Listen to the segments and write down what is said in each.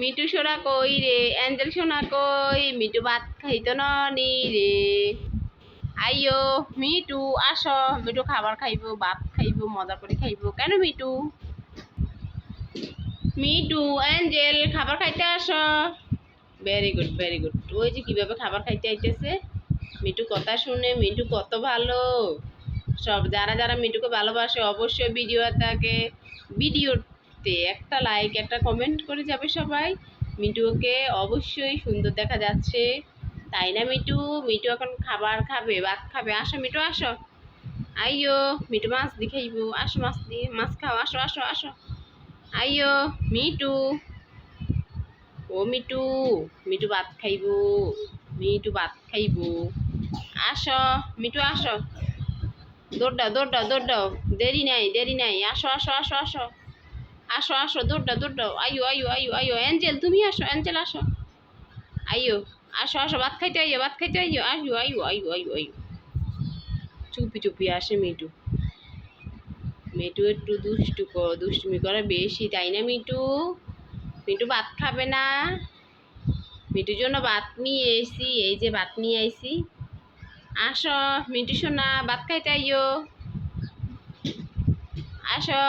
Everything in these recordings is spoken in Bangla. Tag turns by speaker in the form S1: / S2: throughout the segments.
S1: মিটু সোনা কই রে? অ্যাঞ্জেল সোনা কই? মিটু ভাত খাইতো নি রে। আইয়ো মিটু আসো। মিটু খাবার খাইবো, ভাত খাইবো, মজা করে খাইবো। কেন মিটু মিটু অ্যাঞ্জেল, খাবার খাইতে আসো। ভেরি গুড ভেরি গুড ওই যে কীভাবে খাবার খাইতে আইতেছে? মিটু কথা শুনে মিটু কত ভালো। সব যারা যারা মিটুকে ভালোবাসে, অবশ্যই ভিডিওটাকে ভিডিওতে একটা লাইক একটা কমেন্ট করে যাবে সবাই। মিটুকে অবশ্যই সুন্দর দেখা যাচ্ছে। তাই না মিটু? মিটু এখন খাবার খাবে, ভাত খাবে। আসো মিটু, আসো। আইয়ো, মিটু মাছ দি খাইব। আসো মাছ দিয়ে মাছ খাও। আসো আসো আসো। আইয়ো, মিটু। ও মিটু মিটু ভাত খাইব। মিটু ভাত খাইব। আসো, মিটু, আসো। দৌড়াও দৌড়াও দৌড়াও দেরি নাই দেরি নাই। আসো আসো আসো আসো। আসো আসো দৌড়াও দৌড়াও আইয়ো আইয়ো আইয়ো আইয়ো। অ্যাঞ্জেল, তুমি আসো, অ্যাঞ্জেল, আসো। আইয়ো, আসো আসো, ভাত খাইতে আইয়ো, ভাত খাইতে আইয়ো। আইয়ো আইয়ো আইয়ো আইয়ো আইয়ো। চুপি চুপি, আসে মিটু মিটু একটু দুষ্টু দুষ্টুমি করে বেশি, তাই না মিটু মিটু ভাত খাবে না। মিটুর জন্য ভাত নিয়ে এসি, এই যে ভাত নিয়ে আইসি। আসো মিটু সোনা, ভাত খাইতে আইয়ো। আসো।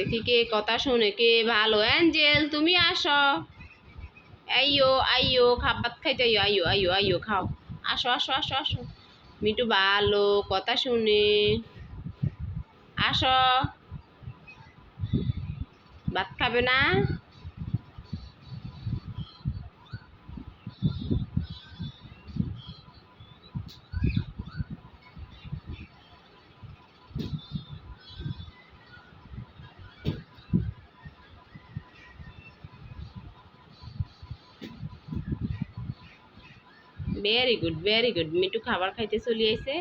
S1: দেখি কে কথা শুনে কে ভালো। অ্যাঞ্জেল, তুমি আসো। আইও আইও খাবার খাইতে আইও আইও আইও আইও খাও। আসো আসো আসো আসো। মিটু ভালো কথা শুনে। আসো। ভাত খাবে না? Very good very good me too খাবার খাইতে চলে আইছে।